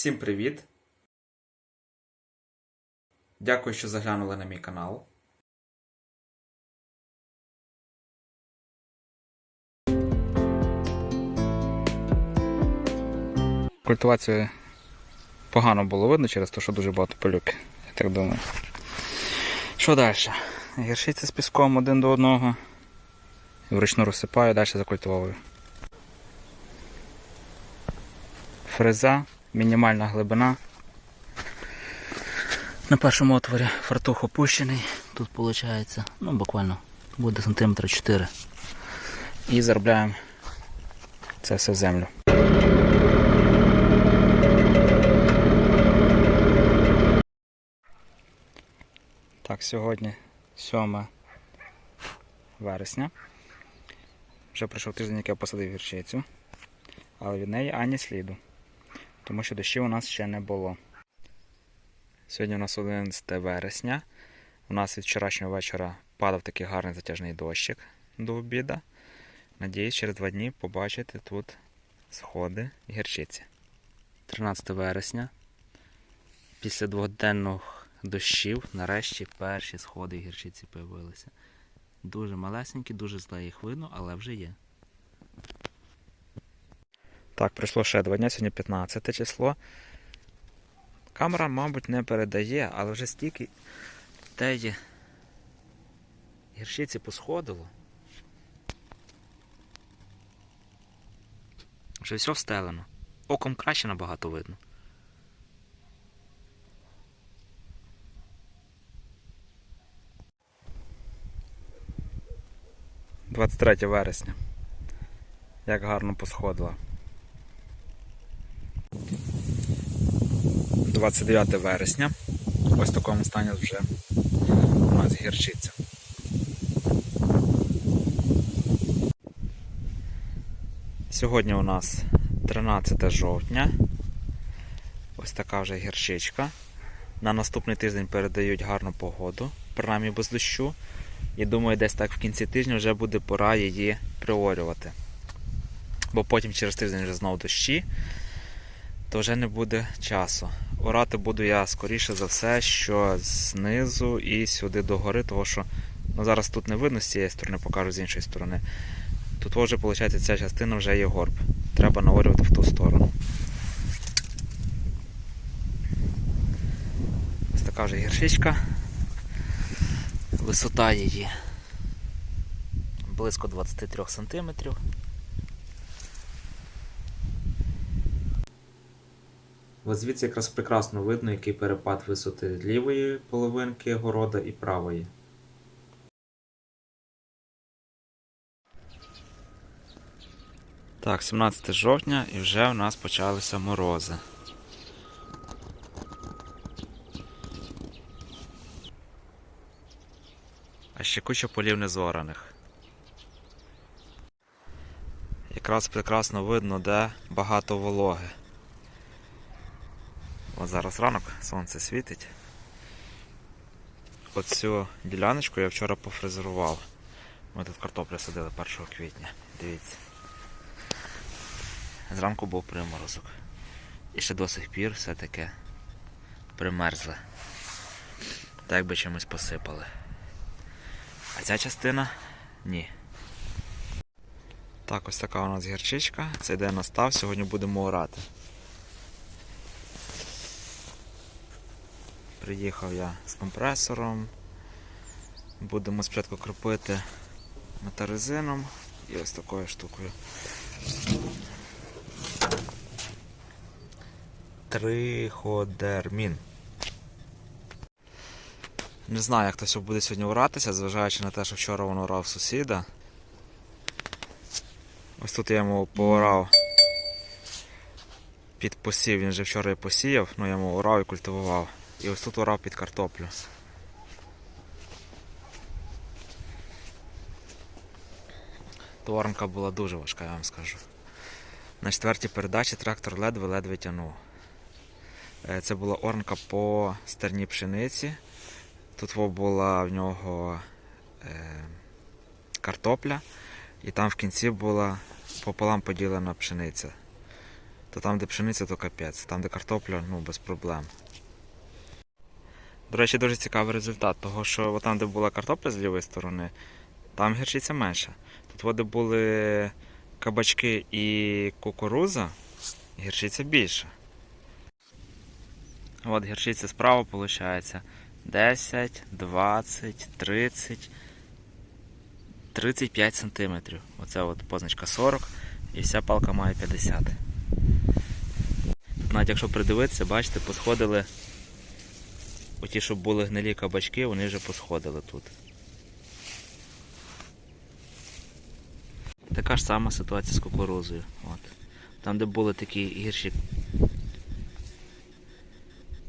Всім привіт! Дякую, що заглянули на мій канал. Культивацію погано було видно через те, що дуже багато пилюки. Я так думаю. Що далі? Гіршиця з піском один до одного. Вручну розсипаю, далі закультивовую. Фреза, мінімальна глибина. На першому отворі фартух опущений. Тут виходить, ну буквально буде сантиметра 4. І заробляємо це все в землю. Так, сьогодні 7 вересня. Вже пройшов тиждень, як я посадив гірчицю. Але від неї ані сліду. Тому що дощів у нас ще не було. Сьогодні у нас 11 вересня. У нас від вчорашнього вечора падав такий гарний затяжний дощик до обіда. Надіюсь, через два дні побачити тут сходи гірчиці. 13 вересня. Після дводенних дощів нарешті перші сходи гірчиці появилися. Дуже малесенькі, дуже зле їх видно, але вже є. Так, пройшло ще два дні, сьогодні 15 число. Камера, мабуть, не передає, але вже стільки теї гірчиці посходило. Вже все встелено. Оком краще набагато видно. – 23 вересня. Як гарно посходила. 29 вересня. Ось в такому стані вже у нас гірчиця. Сьогодні у нас 13 жовтня. Ось така вже гірчичка. На наступний тиждень передають гарну погоду, принаймні без дощу. І думаю, десь так в кінці тижня вже буде пора її приорювати. Бо потім через тиждень вже знову дощі, то вже не буде часу. Орати буду я скоріше за все, що знизу і сюди до гори, тому що ну, зараз тут не видно з цієї сторони, покажу з іншої сторони. Тут вже, виходить, ця частина вже є горб. Треба наорювати в ту сторону. Ось така вже гіршичка. Висота її близько 23 см. Ось звідси якраз прекрасно видно, який перепад висоти лівої половинки города і правої. Так, 17 жовтня і вже у нас почалися морози. А ще куча полів незораних. Якраз прекрасно видно, де багато вологи. От зараз ранок, сонце світить. Оцю діляночку я вчора пофрезерував. Ми тут картоплю садили 1 квітня. Дивіться. Зранку був приморозок. І ще до сих пір все таке примерзле. Так би чимось посипали. А ця частина ні. Так, ось така у нас гірчичка. Цей день настав, сьогодні будемо орати. Приїхав я з компресором. Будемо спочатку кропити метарезином і ось такою штукою. Триходермін. Не знаю, як то буде сьогодні уратися, зважаючи на те, що вчора воно орав сусіда. Ось тут я йому поорав під посів, він вже вчора і посіяв, ну я йому орав і культивував. І ось тут орав під картоплю. Товарнка була дуже важка, я вам скажу. На четвертій передачі трактор ледве-ледве тягнув. Е, Це була орнка по стерній пшениці. Тут була в нього е, картопля, і там в кінці була пополам поділена пшениця. то там, де пшениця, то капець. Там, де картопля, ну без проблем. До речі, дуже цікавий результат, того що там, де була картопля з лівої сторони, там гірчиця менша. Тут, де були кабачки і кукуруза, гірчиця більша. От гірчиця справа виходить 10, 20, 30, 35 сантиметрів. Оце от позначка 40 і вся палка має 50. Навіть якщо придивитися, бачите, посходили. Оті, що були гнилі кабачки, вони вже посходили тут. Така ж сама ситуація з кукурузою. От. Там, де були такі гірші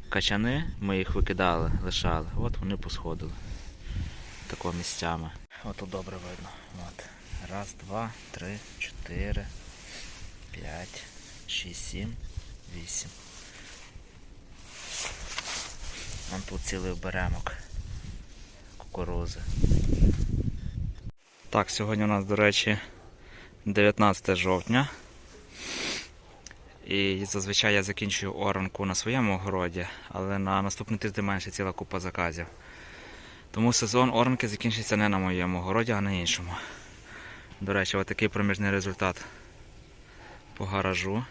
качани, ми їх викидали, лишали. От вони посходили. Тако місцями. От тут добре видно. От. Раз, два, три, чотири, п'ять, шість, сім, вісім. Вон тут цілий беремок кукурузи. Так, сьогодні у нас, до речі, 19 жовтня. І зазвичай я закінчую оранку на своєму городі, але на наступний тиждень менше ціла купа заказів. Тому сезон оранки закінчиться не на моєму городі, а на іншому. До речі, ось такий проміжний результат по гаражу.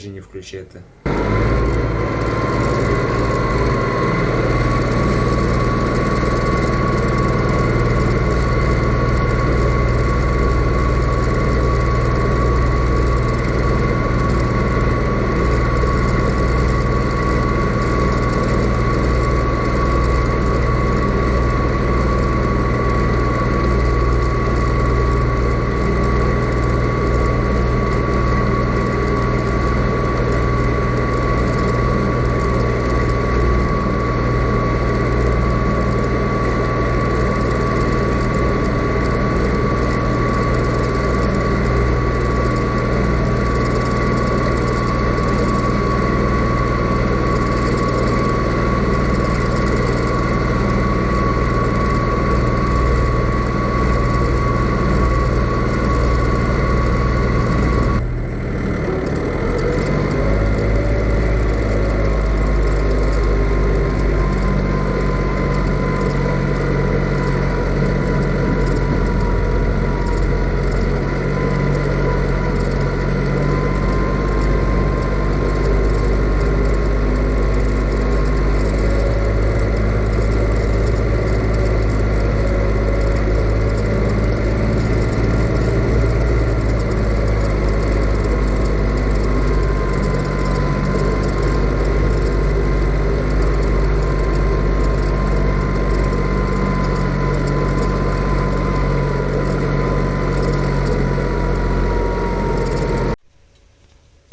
Понижені включити.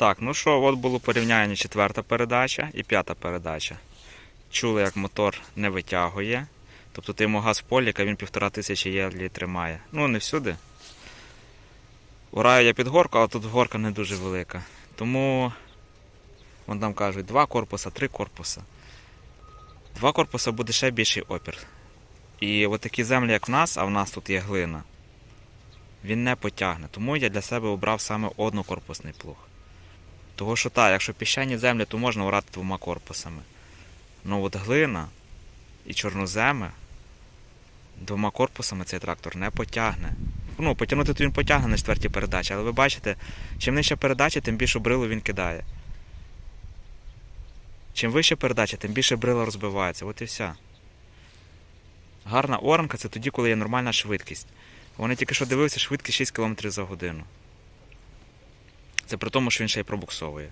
Так, ну що, от було порівняння четверта передача і п'ята передача. Чули, як мотор не витягує. Тобто ти йому газ в полі, а він півтора тисячі євлі тримає. Ну, не всюди. Ураю я під горку, але тут горка не дуже велика. Тому, вон там кажуть, два корпуса, три корпуса. Два корпуса буде ще більший опір. І от такі землі, як в нас, а в нас тут є глина, він не потягне. Тому я для себе обрав саме однокорпусний плуг. Того що так, якщо піщані землі, то можна орати двома корпусами. Ну от глина і чорноземи, двома корпусами цей трактор не потягне. Ну, потягнути то він потягне на четвертій передачі, але ви бачите, чим нижча передача, тим більше брилу він кидає. Чим вища передача, тим більше брила розбивається. От і все. Гарна оранка це тоді, коли є нормальна швидкість. Вони тільки що дивився швидкість 6 км за годину. Це при тому, що він ще й пробуксовує.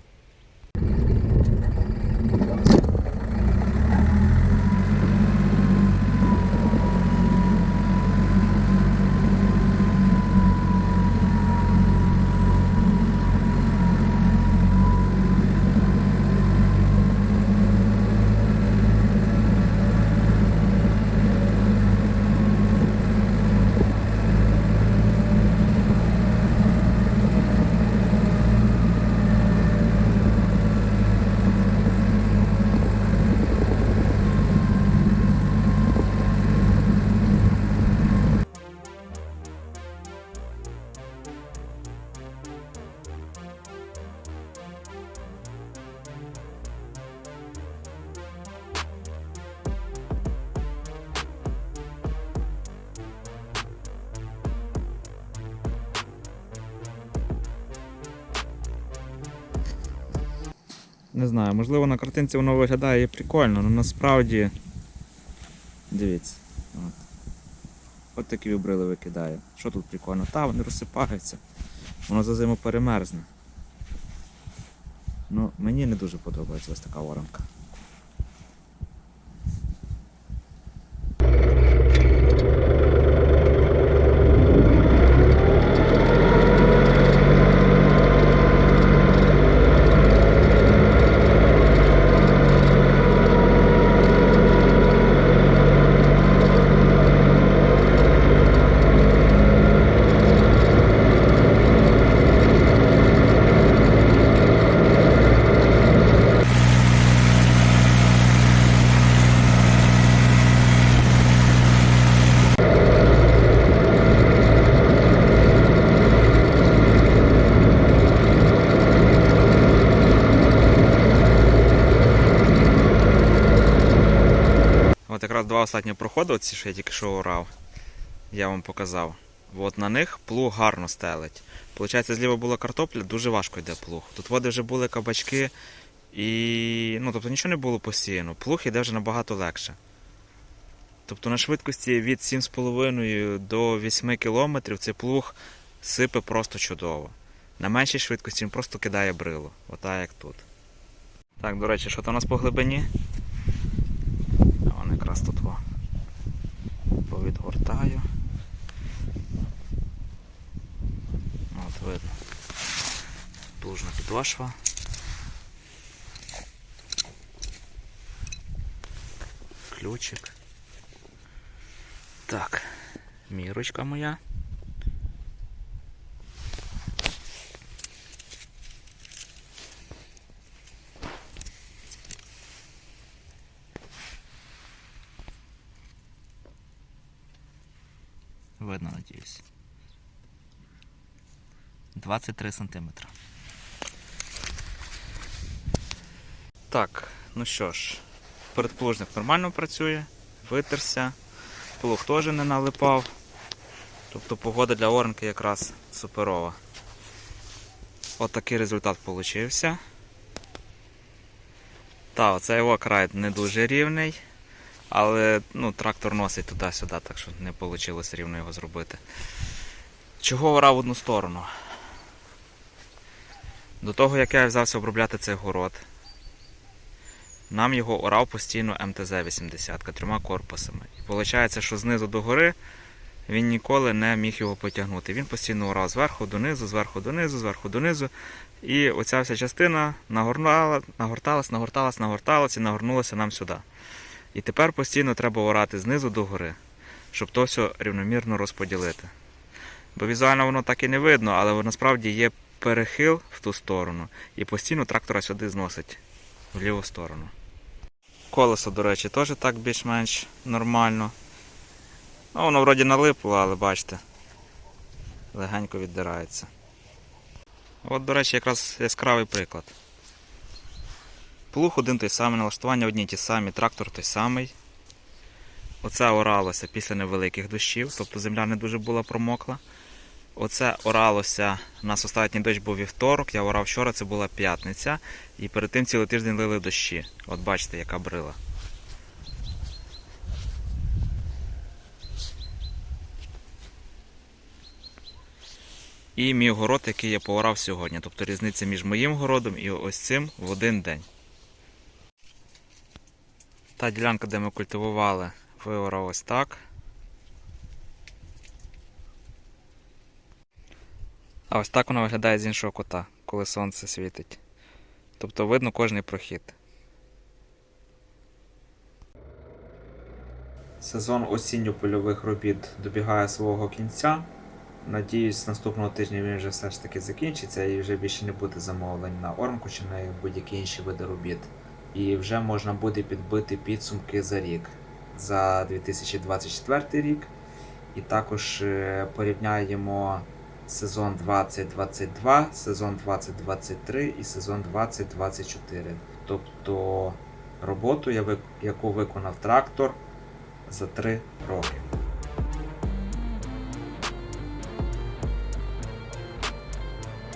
Не знаю, можливо на картинці воно виглядає прикольно, але насправді. Дивіться. От. От такі вібрили викидає. Що тут прикольно? Та, вони розсипаються. Воно за зиму перемерзне. Ну, мені не дуже подобається ось така воронка. От якраз два останні проходи, ці, що я тільки що орав, я вам показав. От на них плуг гарно стелить. Получається, зліва була картопля, дуже важко йде плуг. Тут води вже були кабачки і. Ну, тобто нічого не було посіяно. Плуг іде вже набагато легше. Тобто на швидкості від 7,5 до 8 км цей плуг сипе просто чудово. На меншій швидкості він просто кидає брило. Отак як тут. Так, до речі, що там у нас по глибині? А Вон якраз тут во. повідгортаю. От видно. Плужна підошва. Ключик. Так, мірочка моя. 23 сантиметра. Так, ну що ж, передплужник нормально працює, витерся, плуг теж не налипав. Тобто погода для оранки якраз суперова. От такий результат получився. Та, оцей його край не дуже рівний, але ну, трактор носить туди-сюди, так що не вийшло рівно його зробити. Чого орав в одну сторону? До того, як я взявся обробляти цей город, нам його орав постійно МТЗ-80 трьома корпусами. І виходить, що знизу до гори він ніколи не міг його потягнути. Він постійно орав зверху донизу, зверху донизу, зверху донизу. І оця вся частина нагорнала, нагорталась, нагорталась, нагорталась і нагорнулася нам сюди. І тепер постійно треба орати знизу до гори, щоб то все рівномірно розподілити. Бо візуально воно так і не видно, але насправді є перехил в ту сторону і постійно трактора сюди зносить в ліву сторону. Колесо, до речі, теж так більш-менш нормально. Ну, воно вроді налипло, але бачите, легенько віддирається. От, до речі, якраз яскравий приклад. Плуг один той самий, налаштування одні ті самі, трактор той самий. Оце оралося після невеликих дощів, тобто земля не дуже була промокла. Оце оралося, у нас останній дощ був вівторок, я орав вчора, це була п'ятниця. І перед тим цілий тиждень лили дощі. От бачите, яка брила. І мій город, який я поорав сьогодні. Тобто різниця між моїм городом і ось цим в один день. Та ділянка, де ми культивували, виорав ось так. А ось так вона виглядає з іншого кута, коли сонце світить. Тобто видно кожний прохід. Сезон осінньо-польових робіт добігає свого кінця. Надіюсь, наступного тижня він вже все ж таки закінчиться і вже більше не буде замовлень на ормку чи на будь-які інші види робіт. І вже можна буде підбити підсумки за рік за 2024 рік. І також е, порівняємо сезон 2022, сезон 2023 і сезон 2024. Тобто роботу, яку виконав трактор за 3 роки.